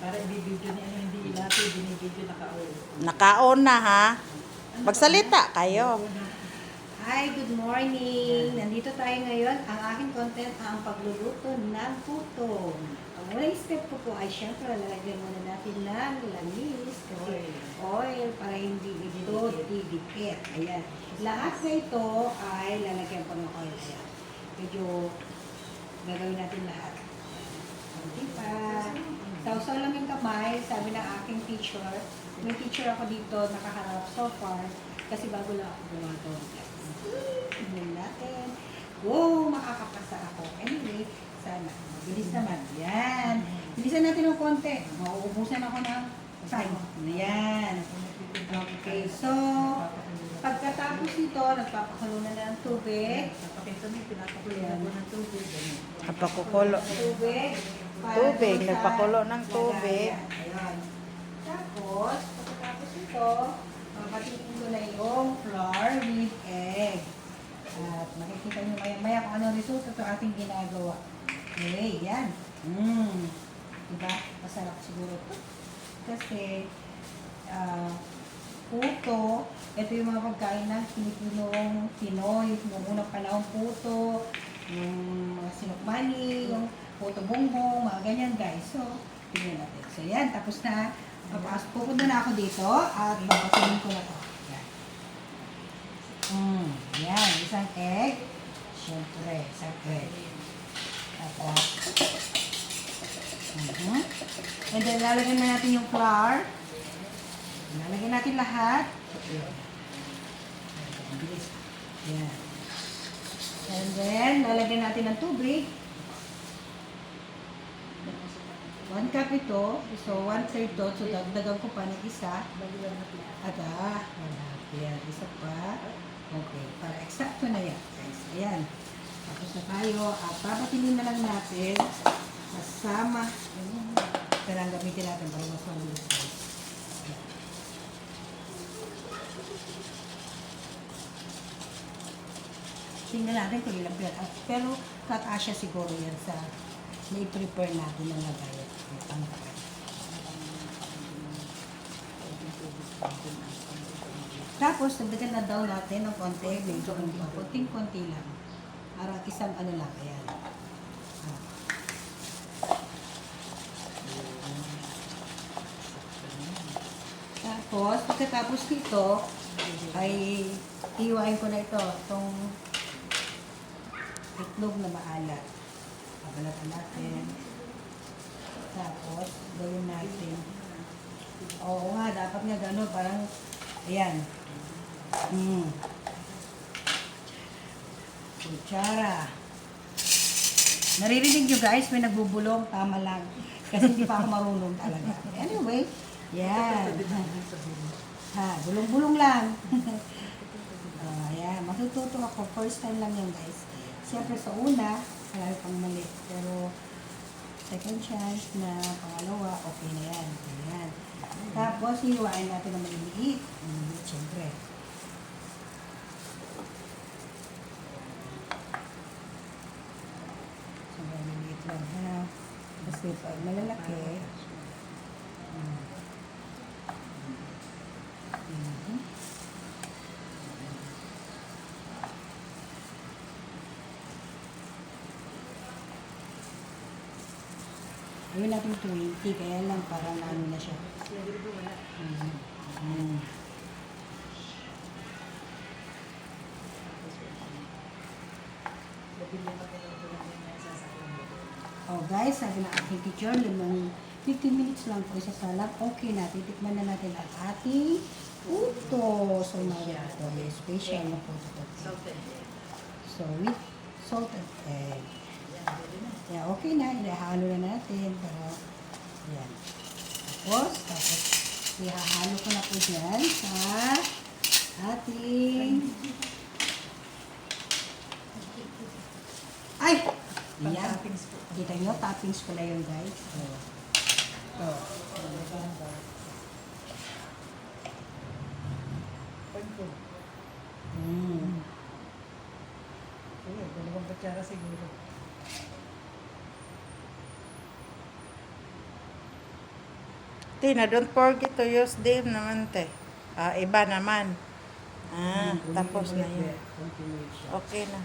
Para i-video niya, ano, hindi ilati, binibidyo naka-all. Nakaon na ha. Magsalita kayo. Hi, good morning! Nandito tayo ngayon. Ang aking content ang pagluluto ng puto. Ang unang step ko po ay syempre lalagyan muna natin ng langis kasi oil para hindi ito didikit. Ayan. Lahat na ito ay lalagyan ko ng oil. Ayan. Medyo gagawin natin lahat. Kunti pa. Sausaw lang yung kamay, sabi ng aking teacher. May teacher ako dito, nakaharap so far, kasi bago lang ako gumagawa. guys. Tingnan natin. Wow, makakapasa ako. Anyway, sana. Mabilis naman. Yan. Bilisan natin ng konti. Mauubusan ako ng time. Yan. Okay, so, pagkatapos nito, nagpapakulo na ng tubig. Napakita mo, pinapakulo na ng tubig. Napakukulo. Tubig. Tubig, nagpakulo ng tubig. Tapos, pagkatapos ito, papatingin ko na yung flour with egg. At makikita nyo maya-maya kung ano resulta ito ating ginagawa. Okay, yan. Mmm. Diba? Masarap siguro ito. Kasi, ah, puto, ito yung mga pagkain ng Pilipinong Pinoy, yung unang panahon puto, yung mga sinukmani, yung puto bongbong, mga ganyan guys. So, tingnan natin. So, yan, tapos na. Papas, pupunta na ako dito at babasunin ko na to. Yan. Mm, yan, isang egg. Siyempre, isang egg. Tapos, mhm. And then, lalagyan na natin yung flour. Lalagyan natin lahat. Yan. And then, lalagyan natin ng tubig. One cup ito. So, one third to. So, dagdagan ko pa ng isa. At ah, wala. Yan, isa pa. Okay, para eksakto na yan. Guys, ayan. Tapos na tayo. At papatinin na lang natin. Kasama. Kailangan gamitin natin para mas mabilis. Tingnan natin kung ilang. Ah, Pero katasya siguro yan sa na-prepare natin ng lagayan. Yung pangkain. Tapos, nagdagan na daw natin ng konti, medyo konti, konting-konti lang. Para isang ano lang, ayan. Tapos, pagkatapos nito, ay iwain ko na ito, itong itlog na maalat. Pabalatan natin. Tapos, gawin natin. Oo nga, dapat nga gano'n, parang, ayan. Mm. Kutsara. Naririnig nyo guys, may nagbubulong, tama lang. Kasi hindi pa ako marunong talaga. Anyway, yan. Ha, bulong-bulong lang. oh, ayan, matututo ako. First time lang yan guys. Siyempre sa una, marami pang mali. Pero second chance na pangalawa, okay na yan. Ayan. Tapos, hiwain natin ng maliliit. Maliliit, siyempre. So, maliliit lang ha. Kasi pag malalaki, Gawin natin 20, kaya lang parang ano na siya. Mhm. Mhm. Oh guys, sabi ng aking teacher, limang 15 minutes lang po isa salad. Okay na, titikman na natin ang ating puto. So, mga ito, may special na puto. So, with salted egg. Okay na. Ihahalo na natin. Pero, yan. Tapos, tapos, ihahalo ko na po dyan sa ating ay! Yan. Kita nyo, toppings ko na yun, guys. So, ito. Mm. Oo, dalawang kutsara siguro. Tina, don't forget to use them naman, te. Ah, iba naman. Ah, tapos na yun. Okay na.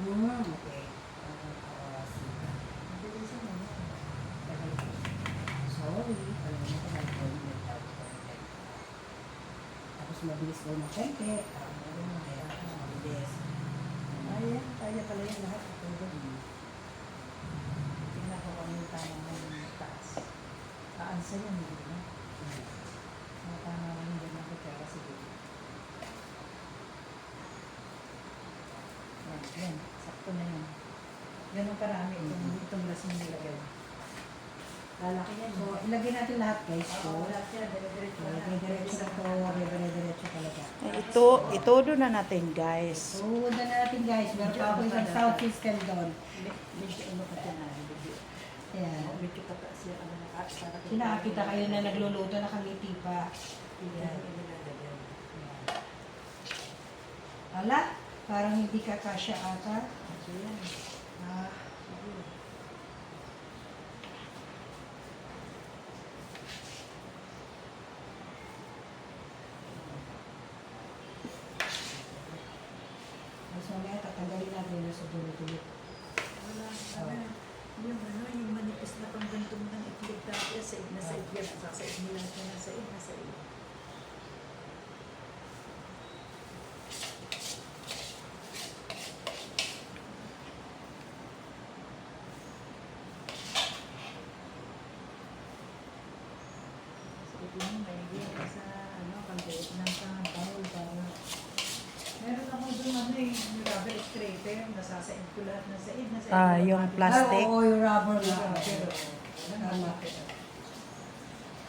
Ko content. Tapos mabilis daw na konti. Ah, mabilis. Ayan, kaya pala yung lahat. Ito doon. Tingnan ko kung yung tama ng taas. Yan, hindi na. Mga tama mo hindi na kutsara siguro. Yan, yan. Sakto na yan. Ganun karami itong, itong lasing nilagay. Lalaki yan. So, ilagay natin lahat guys. Oo, So, wala siya. Dire-diretso na. dire-diretso na to. Dire-diretso talaga. Ay, ito, itodo na natin, guys. So, na natin guys. Meron pa ako isang sound system doon. Medyo ano ka dyan ah. Medyo, Ayan. medyo pataas yung ano na para Sinakita kayo na nagluluto, nakangiti pa. Yan, ilalagay. Wala, parang hindi ka kasya ata. So yan. Ah, mas mamaya tatanggalin natin yung sa dulo-dulo. Wala, wala. Yung ano, yung manipis na panggantong ng itlog dati sa id na sa id yan. Sa id nila sa id na sa id. Sa id yun, may gaya sa ano, pagdait ng sa bawal para Meron ako doon ano eh, yung rubber scraper, nasasaid ko lahat na said, nasaid Ah, yung plastic? Ah, oo, yung rubber nga. Pero, Tama.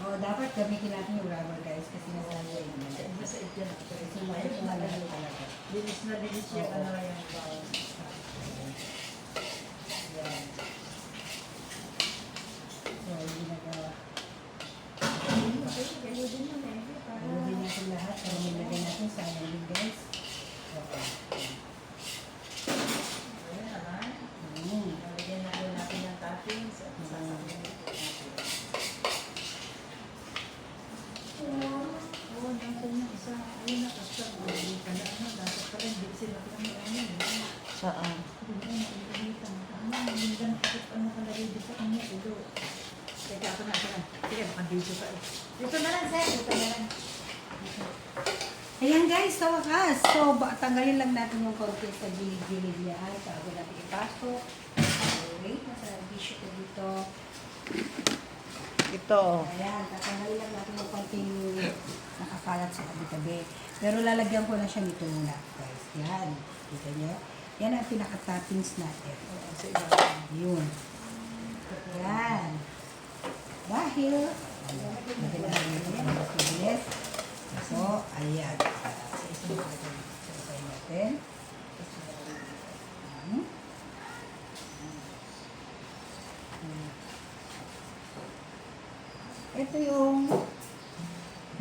Oh, dapat gamitin natin yung rubber guys kasi nasabi yun. Nasaid na said yan. Kasi mahirap na lang talaga. Linis na linis yung Oo. ano yung bawal. Yan. So, hindi nagawa. Okay, ganyan din yun eh. Para, Ilagay natin lahat para nilagay natin sa amin guys. Okay. Ayan naman. Mm. Lalagyan natin natin yung toppings at sasabihin natin. Oo, natin yung isa. Ayun na, kasi hindi ka na ano, dapat pala hindi sila kami ano. eh. Saan? Hindi na nainitan. Ano, yung ganit ano kalagay dito kanya ulo. Teka, ako na, ako na. Sige, pa. eh. Dito na lang, sir. Dito na lang. Ayan guys, sa wakas. So, tanggalin lang natin yung konti sa gilid-gilid. Ay, bago natin ipasok. Okay, nasa tissue ko dito. Ito. Ayan, tatanggalin lang natin yung konting nakakalat sa tabi-tabi. Pero lalagyan ko na siya nito muna, guys. Yan. Kita niyo? Yan ang pinaka-toppings natin. Yun. Yan. Dahil. So, ayan. Sabay natin. Ito yung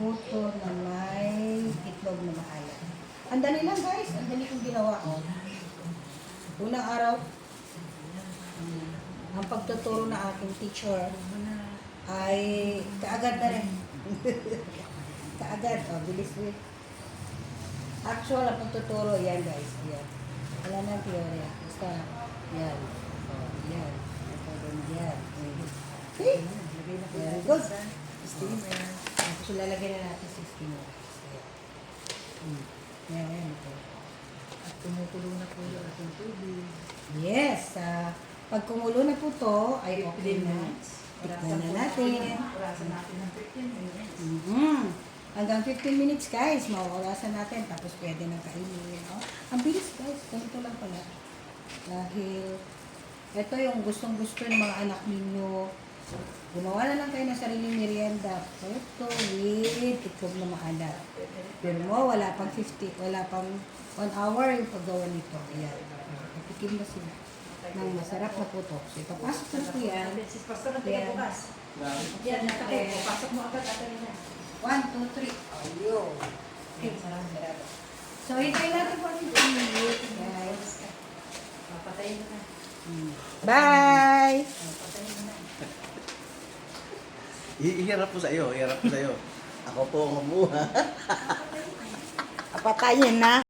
puto na may itlog na maalat. Ang dali lang guys, ang dali kong. Unang araw, ang pagtuturo na aking teacher ay kaagad na rin. kaagad, oh, bilis bilis. Actual ang pagtuturo, yan guys, yan. Wala nang teorya. Basta, yan. Oh, yan. Ito din yan. Na Very good. steamer. Tapos ilalagay na natin sa steamer. Yan, yan. Ito. At tumutulo na po yung ating tubig. Yes. ah, pag kumulo na po to, ay okay 15 na. Tikman na natin. Orasan natin ng 15 minutes. Mhm. Hanggang 15 minutes guys, mawawalasan natin. Tapos pwede nang kainin. Oh. Ang bilis guys, ganito lang pala. Dahil ito yung gustong gusto ng mga anak ninyo. Gumawa na lang kayo ng sariling merienda. Puto with itlog na maalat. Pero mo, wala pang 50, wala pang 1 hour yung paggawa nito. Ayan. Patikim na sila ng masarap na puto. So, ipapasok na po yan. Pastor, na Yan. bukas. Yan, nakapit. Pasok mo agad at na. 1, 2, 3. Ayun. Okay, sarap. So, hintayin natin po ang 15 minutes, guys. Papatayin mo na. Hmm. Bye! Papatayin mo na. Ihirap po sa iyo, ihirap po sa iyo. Ako po ang mabuha. Patayin na.